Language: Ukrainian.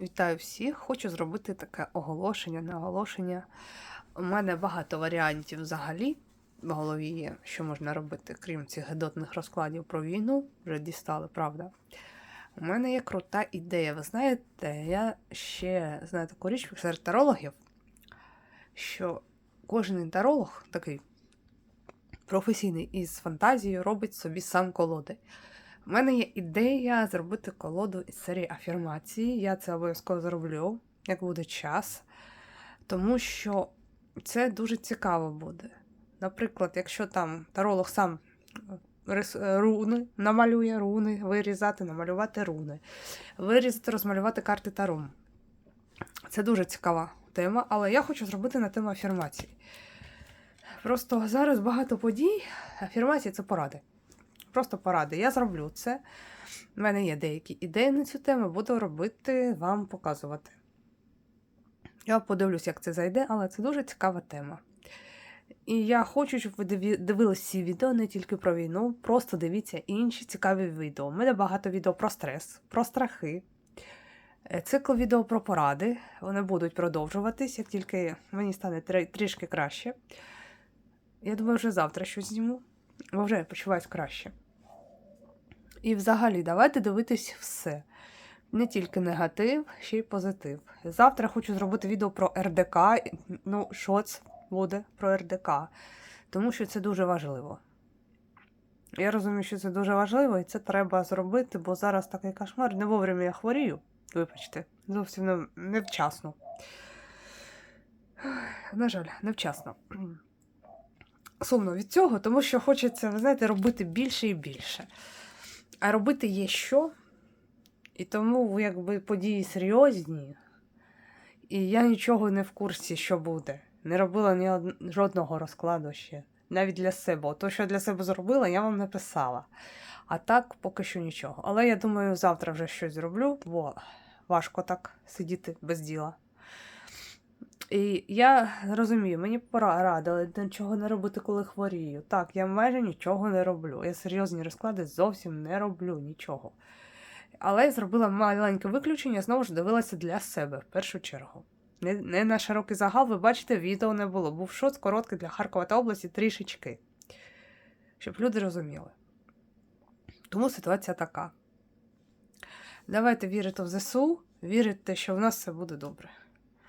Вітаю всіх! Хочу зробити таке оголошення, не оголошення. У мене багато варіантів взагалі в голові є, що можна робити, крім цих гедотних розкладів про війну, вже дістали, правда. У мене є крута ідея. Ви знаєте, я ще знаю таку річ серед тарологів, що кожен таролог такий професійний із фантазією робить собі сам колоди. У мене є ідея зробити колоду із серії афірмації. Я це обов'язково зроблю, як буде час. Тому що це дуже цікаво буде. Наприклад, якщо там таролог сам рис- е, руни, намалює руни, вирізати, намалювати руни, вирізати, розмалювати карти Таро. Це дуже цікава тема, але я хочу зробити на тему афірмації. Просто зараз багато подій. Афірмації це поради. Просто поради. Я зроблю це. У мене є деякі ідеї на цю тему, буду робити, вам показувати. Я подивлюсь, як це зайде, але це дуже цікава тема. І я хочу, щоб ви дивились ці відео не тільки про війну, просто дивіться інші цікаві відео. У мене багато відео про стрес, про страхи. Е, Цикл відео про поради. Вони будуть продовжуватись, як тільки мені стане трішки краще. Я думаю, вже завтра щось зніму, бо вже почуваюся краще. І взагалі, давайте дивитись все. Не тільки негатив, ще й позитив. Завтра хочу зробити відео про РДК. Ну, шоц буде про РДК, тому що це дуже важливо. Я розумію, що це дуже важливо, і це треба зробити, бо зараз такий кошмар. Не вовремя я хворію. Вибачте, зовсім не- невчасно. На жаль, невчасно. Сумно від цього, тому що хочеться, ви знаєте, робити більше і більше. А робити є що. І тому якби події серйозні, і я нічого не в курсі, що буде. Не робила ні од... жодного розкладу ще. Навіть для себе. То, що для себе зробила, я вам написала. А так поки що нічого. Але я думаю, завтра вже щось зроблю, бо важко так сидіти без діла. І я розумію, мені порадили нічого не робити, коли хворію. Так, я майже нічого не роблю. Я серйозні розклади зовсім не роблю нічого. Але я зробила маленьке виключення, знову ж дивилася для себе в першу чергу. Не, не на широкий загал, ви бачите, відео не було. Був шоц короткий для Харкова та області трішечки. Щоб люди розуміли. Тому ситуація така. Давайте вірити в ЗСУ, вірити, що в нас все буде добре.